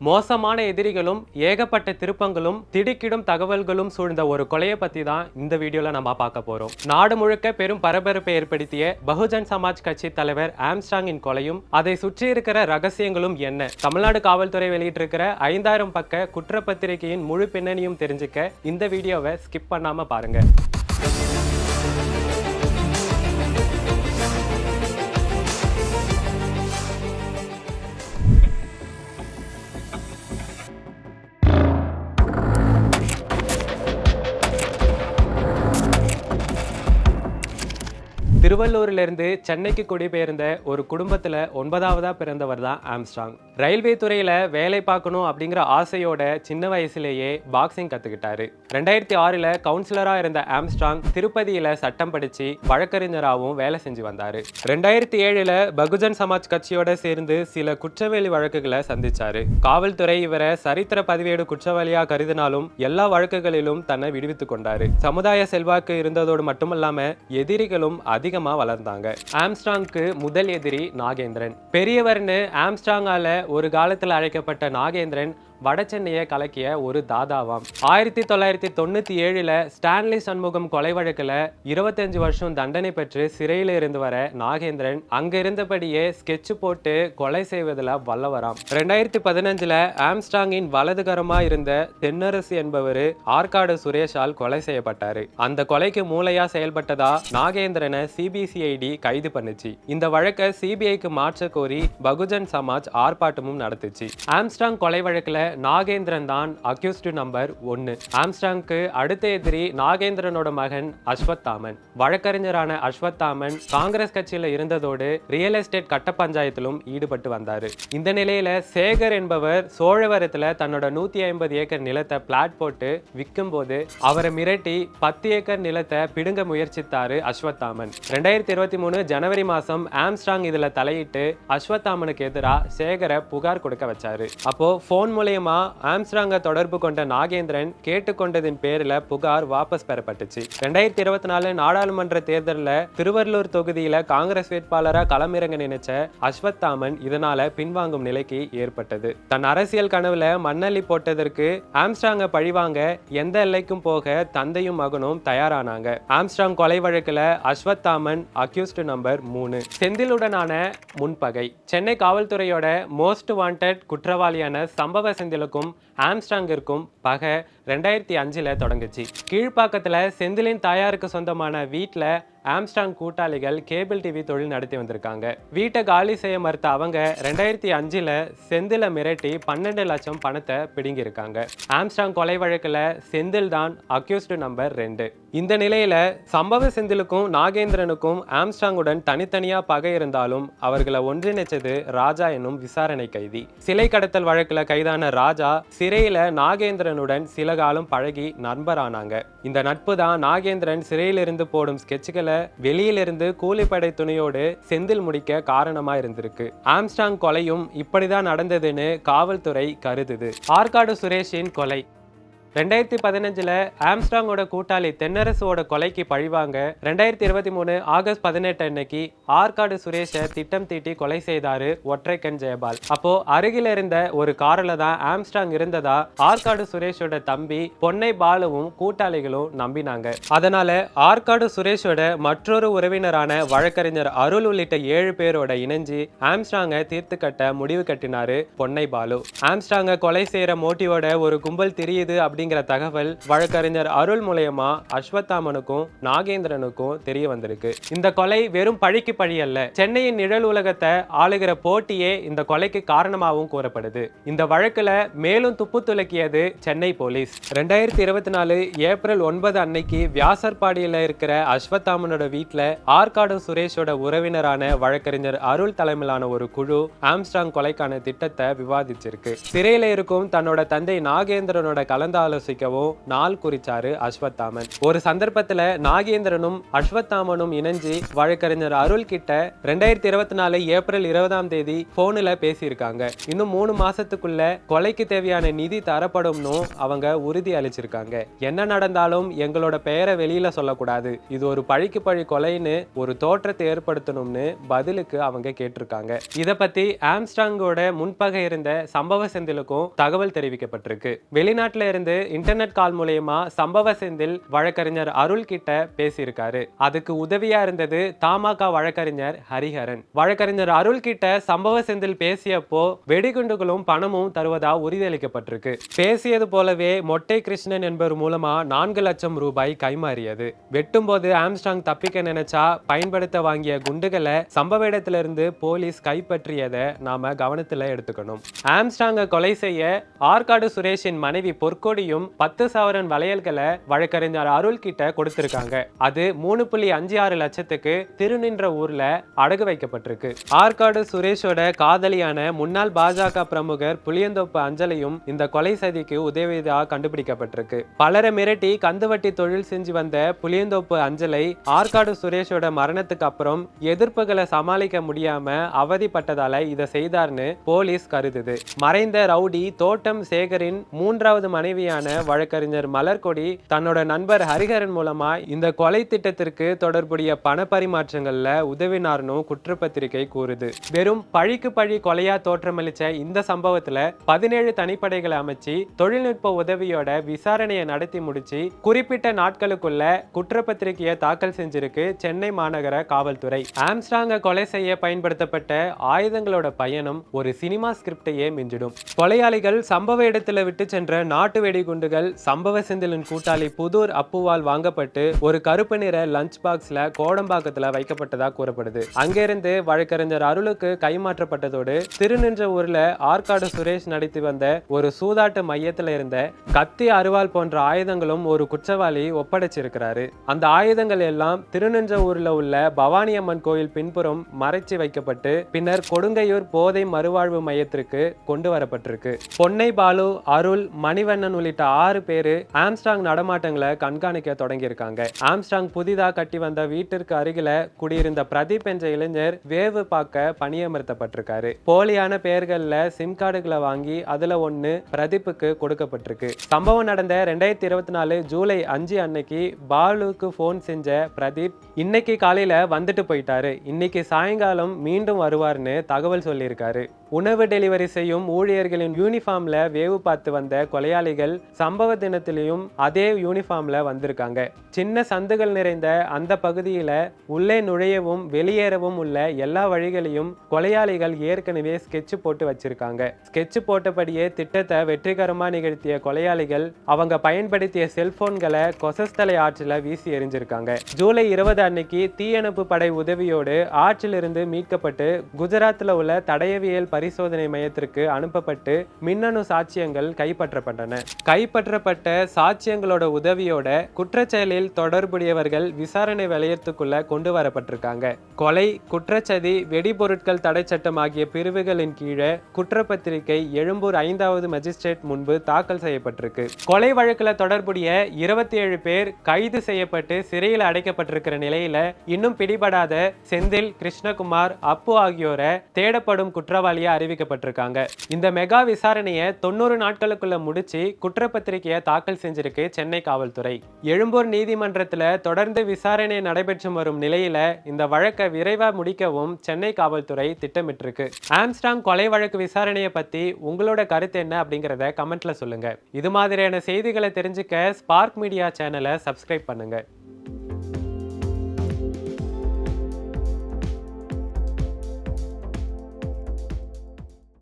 மோசமான எதிரிகளும் ஏகப்பட்ட திருப்பங்களும் திடுக்கிடும் தகவல்களும் சூழ்ந்த ஒரு கொலையை பத்தி தான் இந்த வீடியோல நம்ம பார்க்க போறோம். நாடு முழுக்க பெரும் பரபரப்பை ஏற்படுத்திய பகுஜன் சமாஜ் கட்சி தலைவர் ஆம்ஸ்டாங்கின் கொலையும் அதை சுற்றி இருக்கிற ரகசியங்களும் என்ன? தமிழ்நாடு காவல்துறை வெளியிட்டிருக்கிற ஐந்தாயிரம் பக்க குற்றப்பத்திரிகையின் முழு பின்னணியும் தெரிஞ்சுக்க இந்த வீடியோவை ஸ்கிப் பண்ணாம பாருங்க. திருவள்ளூரிலிருந்து சென்னைக்கு குடிபெயர்ந்த ஒரு குடும்பத்தில் ஒன்பதாவதாக பிறந்தவர் தான் ஆம்ஸ்ட்ராங். ரயில்வே துறையில் வேலை பார்க்கணும் அப்படிங்கிற ஆசையோட சின்ன வயசுலேயே பாக்ஸிங் கற்றுக்கிட்டாரு ரெண்டாயிரத்தி ஆறில் கவுன்சிலராக இருந்த ஆம்ஸ்ட்ராங் திருப்பதியில் சட்டம் படித்து வழக்கறிஞராகவும் வேலை செஞ்சு வந்தார். ரெண்டாயிரத்தி ஏழில் பகுஜன் சமாஜ் கட்சியோட சேர்ந்து சில குற்றவாளி வழக்குகளை சந்திச்சாரு. காவல்துறை இவரை சரித்திர பதிவேடு குற்றவாளியாக கருதினாலும் எல்லா வழக்குகளிலும் தன்னை விடுவித்துக் கொண்டாரு. சமுதாய செல்வாக்கு இருந்ததோடு மட்டுமல்லாமல் எதிரிகளும் அதிக அதிகமா வளர்ந்தாங்க. ஆம்ஸ்டாங்க்கு முதல் எதிரி நாகேந்திரன். பெரியவர்னு ஆம்ஸ்டாங்கால ஒரு காலத்தில் அழைக்கப்பட்ட நாகேந்திரன் வட சென்னையை கலக்கிய ஒரு தாதாவாம். ஆயிரத்தி தொள்ளாயிரத்தி தொண்ணூத்தி ஏழுல ஸ்டான்லி சண்முகம் கொலை வழக்குல இருபத்தஞ்சு வருஷம் தண்டனை பெற்று சிறையில் இருந்து வர நாகேந்திரன் அங்க இருந்தபடியே ஸ்கெட்ச் போட்டு கொலை செய்வதில் வல்லவராம். ரெண்டாயிரத்தி பதினஞ்சுல ஆம்ஸ்டாங்கின் வலதுகரமா இருந்த தென்னரசு என்பவர் ஆற்காடு சுரேஷால் கொலை செய்யப்பட்டாரு. அந்த கொலைக்கு மூளையா செயல்பட்டதா நாகேந்திரனை சிபிசிஐடி கைது பண்ணுச்சு. இந்த வழக்கை சிபிஐக்கு மாற்ற கோரி பகுஜன் சமாஜ் ஆர்ப்பாட்டமும் நடத்துச்சு. ஆம்ஸ்டாங் கொலை வழக்குல நாகேந்திரன் தான் அக்யூஸ்டு நம்பர் ஒன்னு. ஆம்ஸ்டாங்க்கு அடுத்த எதிரி நாகேந்திரனோட மகன் அஸ்வத்தாமன். வழக்கறிஞரான அஸ்வத்தாமன் காங்கிரஸ் கட்சியில் இருந்ததோடு ரியல் எஸ்டேட் கட்ட பஞ்சாயத்திலும் ஈடுபட்டு வந்தார். இந்த நிலையில சேகர் என்பவர் சோழவரத்தில் தன்னோட நூற்றி ஐம்பது ஏக்கர் நிலத்தை பிளாட் போட்டு விற்கும் போது அவரை மிரட்டி பத்து ஏக்கர் நிலத்தை பிடுங்க முயற்சித்தாரு அஸ்வத்தாமன். ரெண்டாயிரத்தி இருபத்தி மூணு ஜனவரி மாசம் ஆம்ஸ்டாங் இதுல தலையிட்டு அஸ்வத்தாமனுக்கு எதிராக சேகரை புகார் கொடுக்க வச்சாரு. அப்போ போன் மூலயமா ஆம்ஸ்டாங்க தொடர்பு கொண்ட நாகேந்திரன் கேட்டுக்கொண்டதின் பேரில் புகார் வாபஸ் பெறப்பட்டுச்சு. ரெண்டாயிரத்தி இருபத்தி நாலு நாடாளுமன்ற தேர்தலில் திருவள்ளூர் தொகுதியில காங்கிரஸ் வேட்பாளராக களமிறங்க நினைச்ச அஸ்வத்தாமன் இதனால பின்வாங்கும் நிலைக்கு ஏற்பட்டது. தன் அரசியல் கனவுல மண்ணள்ளி போட்டதற்கு ஆம்ஸ்டாங்க பழிவாங்க எந்த எல்லைக்கும் போக தந்தையும் மகனும் தயாரானாங்க. ஆம்ஸ்ட்ராங் கொலை வழக்கில் அஸ்வத்தாமன் அக்யூஸ்டு நம்பர் மூணு. செந்திலுடனான முன்பகை. சென்னை காவல்துறையோட மோஸ்ட் வாண்டட் குற்றவாளியான சம்பவ செந்திலுக்கும் ஆம்ஸ்டாங்கிற்கும் பகை ரெண்டாயிரத்தி அஞ்சில் தொடங்குச்சு. கீழ்ப்பாக்கத்தில் செந்திலின் தாயாருக்கு சொந்தமான வீட்டில் ஆம்ஸ்டாங் கூட்டாளிகள் கேபிள் டிவி தொழில் நடத்தி வந்திருக்காங்க. வீட்டை காலி செய்ய மறுத்த அவங்க ரெண்டாயிரத்தி அஞ்சில் செந்தில மிரட்டி பன்னெண்டு லட்சம் பணத்தை பிடுங்கியிருக்காங்க. ஆம்ஸ்டாங் கொலை வழக்கில் செந்தில் தான் அக்யூஸ்டு நம்பர் ரெண்டு. இந்த நிலையில சம்பவ செந்திலுக்கும் நாகேந்திரனுக்கும் ஆம்ஸ்டாங்குடன் தனித்தனியா பகை இருந்தாலும் அவர்களை ஒன்றிணைச்சது ராஜா என்னும் விசாரணை கைதி. சிலை கடத்தல் வழக்கில் கைதான ராஜா சிறையில் நாகேந்திரனுடன் சில காலம் பழகி நண்பரானாங்க. இந்த நட்பு தான் நாகேந்திரன் சிறையிலிருந்து போடும் ஸ்கெட்சுகளை வெளியிலிருந்து கூலிப்படை துணையோடு செந்தில் முடிக்க காரணமாக இருந்திருக்கு. ஆம்ஸ்டாங் கொலையும் இப்படிதான் நடந்ததுன்னு காவல்துறை கருதுது. ஆற்காடு சுரேஷின் கொலை. ரெண்டாயிரத்தி பதினஞ்சில் ஆம்ஸ்டாங்கோட கூட்டாளி தென்னரசுவோட கொலைக்கு பழிவாங்க. ரெண்டாயிரத்தி இருபத்தி மூணு ஆகஸ்ட் பதினெட்டு அன்னைக்கு ஆற்காடு சுரேஷை திட்டம் தீட்டி கொலை செய்தாரு ஒற்றைக்கண் ஜெயபால். அப்போ அருகில் இருந்த ஒரு காரில் தான் ஆம்ஸ்டாங் இருந்ததா ஆற்காடு சுரேஷோட தம்பி பொன்னை பாலுவும் கூட்டாளிகளும் நம்பினாங்க. அதனால ஆற்காடு சுரேஷோட மற்றொரு உறவினரான வழக்கறிஞர் அருள் உள்ளிட்ட ஏழு பேரோட இணைஞ்சு ஆம்ஸ்டாங்கை தீர்த்து கட்ட முடிவு கட்டினாரு பொன்னை பாலு. ஆம்ஸ்டாங்கை கொலை செய்யற மோட்டிவோட ஒரு கும்பல் தெரியுது அப்படிங்கிற தகவல் வழக்கறிஞர் அருள் மூலயமா அஸ்வத்தாமனுக்கும் நாகேந்திரனுக்கும் தெரிய வந்திருக்கு. இந்த கொலை வெறும் பழிக்கு பழி அல்ல. சென்னையின் நிழல் உலகத்தை ஆளுகிற போட்டியே இந்த கொலைக்கு காரணமாகவும் கூறப்படுது. இந்த வழக்குல மேலும் துப்பு துலக்கியது சென்னை போலீஸ். ரெண்டாயிரத்தி இருபத்தி நாலு ஏப்ரல் ஒன்பது அன்னைக்கு வியாசர்பாடியில் இருக்கிற அஸ்வத்தாமனோட வீட்டில் ஆற்காடு சுரேஷோட உறவினரான வழக்கறிஞர் அருள் தலைமையிலான ஒரு குழு ஆம்ஸ்டாங் கொலைக்கான திட்டத்தை விவாதிச்சிருக்கு. சிறையில் இருக்கும் தன்னோட தந்தை நாகேந்திரனோட கலந்தாலும் ஆலோசிக்கவும் நாள் குறிச்சாரு அஸ்வத்தாமன். ஒரு சந்தர்ப்பத்துல நாகேந்திரனும் அஸ்வத்தாமனும் இணைஞ்சு வழக்கறிஞர் அருள் கிட்ட ரெண்டாயிரத்தி இருபத்தி நாலு ஏப்ரல் இருபதாம் தேதி போன்ல பேசியிருக்காங்க. இன்னும் மூணு மாசத்துக்குள்ள கொலைக்கு தேவையான நிதி தரப்படும்னு அவங்க உறுதி அளிச்சிருக்காங்க. என்ன நடந்தாலும் எங்களோட பெயரை வெளியில சொல்லக்கூடாது. இது ஒரு பழிக்கு பழி கொலைன்னு ஒரு தோற்றத்தை ஏற்படுத்தணும்னு பதிலுக்கு அவங்க கேட்டிருக்காங்க. இதை பத்தி ஆம்ஸ்டாங்கோட முன்பகை இருந்த சம்பவ செந்திலுக்கும் தகவல் தெரிவிக்கப்பட்டிருக்கு. வெளிநாட்டுல இருந்து இன்டர்நெட் கால் மூலயமா சம்பவ செந்தில் வழக்கறிஞர் அருள் கிட்ட பேசியிருக்காரு. அதுக்கு உதவியா இருந்தது தமாக வழக்கறிஞர் ஹரிஹரன். வழக்கறிஞர் அருள் கிட்ட சம்பவ செந்தில் பேசியப்போ வெடிகுண்டுகளும் பணமும் தருவதா உறுதியளிக்கப்பட்டிருக்கு. பேசியது போலவே மொட்டை கிருஷ்ணன் என்பவர் மூலமா நான்கு லட்சம் ரூபாய் கைமாறியது. வெட்டும் போது ஆம்ஸ்டாங் தப்பிக்க நினைச்சா பயன்படுத்த வாங்கிய குண்டுகளை சம்பவ இடத்திலிருந்து போலீஸ் கைப்பற்றியதை நாம கவனத்துல எடுத்துக்கணும். ஆம்ஸ்டாங்கை கொலை செய்ய ஆற்காடு சுரேஷின் மனைவி பொற்கொடியும் பத்து சவரன் வளையல்களை வழக்கறிஞர் அருள் கிட்ட கொடுத்திருக்காங்க. அது மூணு புள்ளி அஞ்சு ஆறு லட்சத்துக்கு திருநின்ற ஊர்ல அடகு வைக்கப்பட்டிருக்கு. ஆற்காடு சுரேஷோட காதலியான முன்னாள் பாஜக பிரமுகர் புளியந்தோப்பு அஞ்சலியும் இந்த கொலை சதிக்கு உதவியதா கண்டுபிடிக்கப்பட்டிருக்கு. பலரை மிரட்டி கந்துவட்டி தொழில் செஞ்சு வந்த புளியந்தோப்பு அஞ்சலை ஆற்காடு சுரேஷோட மரணத்துக்கு அப்புறம் எதிர்ப்புகளை சமாளிக்க முடியாம அவதிப்பட்டதால இதை செய்தார்னு போலீஸ் கருதுது. மறைந்த ரவுடி தோட்டம் சேகரின் மூன்றாவது மனைவியான வழக்கறிஞர் மலர்கொடி தன்னோட நண்பர் ஹரிஹரன் மூலமா இந்த கொலை திட்டத்திற்கு தொடர்புடைய பண பரிமாற்றங்கள்ல உதவினார்னு குற்றப்பத்திரிகை கூறுது. வெறும் பழிக்கு பழி கொலையா தோற்றமளிச்ச இந்த சம்பவத்துல பதினேழு தனிப்படைகளை அமைச்சு தொழில்நுட்ப உதவியோட விசாரணையை நடத்தி முடிச்சு குறிப்பிட்ட நாட்களுக்குள்ள குற்றப்பத்திரிகையை தாக்கல் செஞ்சிருக்கு சென்னை மாநகர காவல்துறை. ஆம்ஸ்டாங்க கொலை செய்ய பயன்படுத்தப்பட்ட ஆயுதங்களோட பயணம் ஒரு சினிமா ஸ்கிரிப்டையே மிஞ்சிடும். கொலையாளிகள் சம்பவ இடத்துல விட்டு சென்ற நாட்டு வெடிகுண்டுகள் சம்பவ செந்திலின் கூட்டாளி புதூர் அப்புவால் வாங்கப்பட்டு ஒரு கருப்பு நிற லஞ்ச் பாக்ஸ்ல கோடம்பாக்கத்துல வைக்கப்பட்டதா கூறப்படுது. அங்கிருந்து வழக்கறிஞர் அருளுக்கு கைமாற்றப்பட்டதோடு திருநின்ற ஊர்ல ஆற்காடு சுரேஷ் நடித்து வந்த ஒரு சூதாட்டு மையத்துல இருந்த கத்தி அருவாள் போன்ற ஆயுதங்களும் ஒரு குற்றவாளி ஒப்படைச்சிருக்கிறாரு. அந்த ஆயுதங்கள் எல்லாம் திருநின்ற ஊர்ல உள்ள பவானி அம்மன் கோயில் பின்புறம் மறைச்சி வைக்கப்பட்டு பின்னர் கொடுங்கையூர் போதை மறுவாழ்வு மையத்திற்கு கொண்டு வரப்பட்டிருக்கு. பொன்னை பாலு அருள் மணிவண்ணன் உள்ளிட்ட ஆறு பேரு ஆம்ஸ்டாங் நடமாட்டங்களை கண்காணிக்க தொடங்கியிருக்காங்க. ஆம்ஸ்டாங் புதிதாக கட்டி வந்த வீட்டிற்கு அருகில குடியிருந்த பிரதீப் என்ற இளைஞர் வேவு பார்க்க பணியமர்த்தப்பட்டிருக்காரு. போலியான பெயர்கள்ல சிம் கார்டுகளை வாங்கி அதுல ஒன்று பிரதீப்புக்கு கொடுக்கப்பட்டிருக்கு. சம்பவம் நடந்த ரெண்டாயிரத்தி இருபத்தி நாலு ஜூலை அஞ்சு அன்னைக்கு பாலுக்கு ஃபோன் செஞ்ச பிரதீப் இன்னைக்கு காலையில வந்துட்டு போயிட்டாரு. இன்னைக்கு சாயங்காலம் மீண்டும் வருவார்னு தகவல் சொல்லியிருக்காரு. உணவு டெலிவரி செய்யும் ஊழியர்களின் யூனிஃபார்ம்ல வேவு பார்த்து வந்த கொலையாளிகள் சம்பவ தினத்திலையும் அதே யூனிஃபார்ம்ல வந்திருக்காங்க. சின்ன சந்துகள் நிறைந்த அந்த பகுதியில உள்ளே நுழையவும் வெளியேறவும் உள்ள எல்லா வழிகளையும் கொலையாளிகள் ஏற்கனவே ஸ்கெட்ச் போட்டு வச்சிருக்காங்க. ஸ்கெட்ச் போட்டபடியே திட்டத்தை வெற்றிகரமா நிகழ்த்திய கொலையாளிகள் அவங்க பயன்படுத்திய செல்போன்களை கொசஸ்தலை ஆற்றில் வீசி எறிஞ்சிருக்காங்க. ஜூலை இருபது அன்னைக்கு தீயணைப்பு படை உதவியோடு ஆற்றிலிருந்து மீட்கப்பட்டு குஜராத்தில் உள்ள தடயவியல் பரிசோதனை மையத்திற்கு அனுப்பப்பட்டு மின்னணு சாட்சியங்கள் கைப்பற்றப்பட்டன. கைப்பற்றப்பட்ட சாட்சியங்களோட உதவியோட குற்றச்செயலில் தொடர்புடையவர்கள் விசாரணை வலயத்துக்குள்ள கொண்டு வரப்பட்டிருக்காங்க. கொலை குற்றச்சதி வெடிபொருட்கள் தடை சட்டம் ஆகிய பிரிவுகளின் கீழே குற்றப்பத்திரிகை எழும்பூர் ஐந்தாவது மஜிஸ்ட்ரேட் முன்பு தாக்கல் செய்யப்பட்டிருக்கு. கொலை வழக்கில் தொடர்புடைய இருபத்தி ஏழு பேர் கைது செய்யப்பட்டு சிறையில் அடைக்கப்பட்டிருக்கிற நிலையில இன்னும் பிடிபடாத செந்தில் கிருஷ்ணகுமார் அப்பு ஆகியோரை தேடப்படும் குற்றவாளியா அறிவிக்கப்பட்டிருக்காங்க. இந்த மெகா விசாரணையை தொண்ணூறு நாட்களுக்குள்ள முடிச்சு குற்றப்பத்திரிகையை தாக்கல் செஞ்சிருக்கு சென்னை காவல்துறை. எழும்பூர் நீதிமன்றத்தில் தொடர்ந்து விசாரணை நடைபெற்று வரும் நிலையில இந்த வழக்கை விரைவா முடிக்கவும் சென்னை காவல்துறை திட்டமிட்டிருக்கு. ஆம்ஸ்டாங் கொலை வழக்கு விசாரணையை பத்தி உங்களோட கருத்து என்ன அப்படிங்கறத கமெண்ட்ல சொல்லுங்க. இது மாதிரியான செய்திகளை தெரிஞ்சுக்க ஸ்பார்க் மீடியா சேனலை சப்ஸ்கிரைப் பண்ணுங்க.